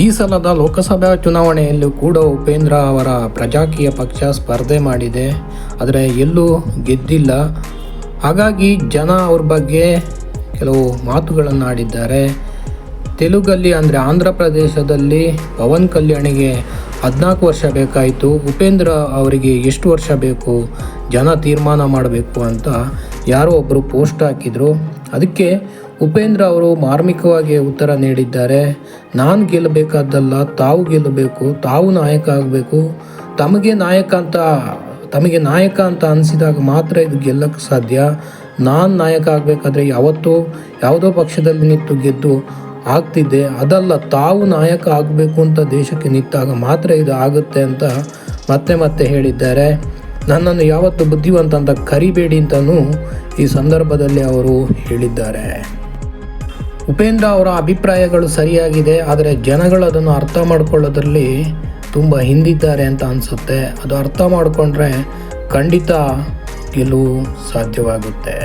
ಈ ಸಲದ ಲೋಕಸಭಾ ಚುನಾವಣೆಯಲ್ಲೂ ಕೂಡ ಉಪೇಂದ್ರ ಅವರ ಪ್ರಜಾಕೀಯ ಪಕ್ಷ ಸ್ಪರ್ಧೆ ಮಾಡಿದೆ. ಆದರೆ ಎಲ್ಲೂ ಗೆದ್ದಿಲ್ಲ. ಹಾಗಾಗಿ ಜನ ಅವ್ರ ಬಗ್ಗೆ ಕೆಲವು ಮಾತುಗಳನ್ನು ಆಡಿದ್ದಾರೆ ತೆಲುಗಲ್ಲಿ ಅಂದರೆ ಆಂಧ್ರ ಪ್ರದೇಶದಲ್ಲಿ ಪವನ್ ಕಲ್ಯಾಣಿಗೆ ಹದಿನಾಲ್ಕು ವರ್ಷ ಬೇಕಾಯಿತು. ಉಪೇಂದ್ರ ಅವರಿಗೆ ಎಷ್ಟು ವರ್ಷ ಬೇಕು? ಜನ ತೀರ್ಮಾನ ಮಾಡಬೇಕು ಅಂತ ಯಾರೋ ಒಬ್ಬರು ಪೋಸ್ಟ್ ಹಾಕಿದರು. ಅದಕ್ಕೆ ಉಪೇಂದ್ರ ಅವರು ಮಾರ್ಮಿಕವಾಗಿ ಉತ್ತರ ನೀಡಿದ್ದಾರೆ. ನಾನು ಗೆಲ್ಲಬೇಕಾದ್ದಲ್ಲ, ತಾವು ಗೆಲ್ಲಬೇಕು, ತಾವು ನಾಯಕ ಆಗಬೇಕು. ತಮಗೆ ನಾಯಕ ಅಂತ, ತಮಗೆ ನಾಯಕ ಅಂತ ಅನಿಸಿದಾಗ ಮಾತ್ರ ಇದು ಗೆಲ್ಲಕ್ಕೆ ಸಾಧ್ಯ. ನಾನು ನಾಯಕ ಆಗಬೇಕಾದ್ರೆ ಯಾವತ್ತೂ ಯಾವುದೋ ಪಕ್ಷದಲ್ಲಿ ನಿಂತು ಗೆದ್ದು ಆಗ್ತಿದ್ದೆ. ಅದಲ್ಲ, ತಾವು ನಾಯಕ ಆಗಬೇಕು ಅಂತ ದೇಶಕ್ಕೆ ನಿಂತಾಗ ಮಾತ್ರ ಇದು ಆಗುತ್ತೆ ಅಂತ ಮತ್ತೆ ಮತ್ತೆ ಹೇಳಿದ್ದಾರೆ. ನನ್ನನ್ನು ಯಾವತ್ತು ಬುದ್ಧಿವಂತ ಅಂತ ಕರಿಬೇಡಿ ಅಂತಲೂ ಈ ಸಂದರ್ಭದಲ್ಲಿ ಅವರು ಹೇಳಿದ್ದಾರೆ. ಉಪೇಂದ್ರ ಅವರ ಅಭಿಪ್ರಾಯಗಳು ಸರಿಯಾಗಿದೆ, ಆದರೆ ಜನಗಳು ಅದನ್ನು ಅರ್ಥ ಮಾಡ್ಕೊಳ್ಳೋದ್ರಲ್ಲಿ ತುಂಬ ಹಿಂದಿದ್ದಾರೆ ಅಂತ ಅನಿಸುತ್ತೆ. ಅದು ಅರ್ಥ ಮಾಡಿಕೊಂಡ್ರೆ ಖಂಡಿತ ಗೆಲುವು ಸಾಧ್ಯವಾಗುತ್ತೆ.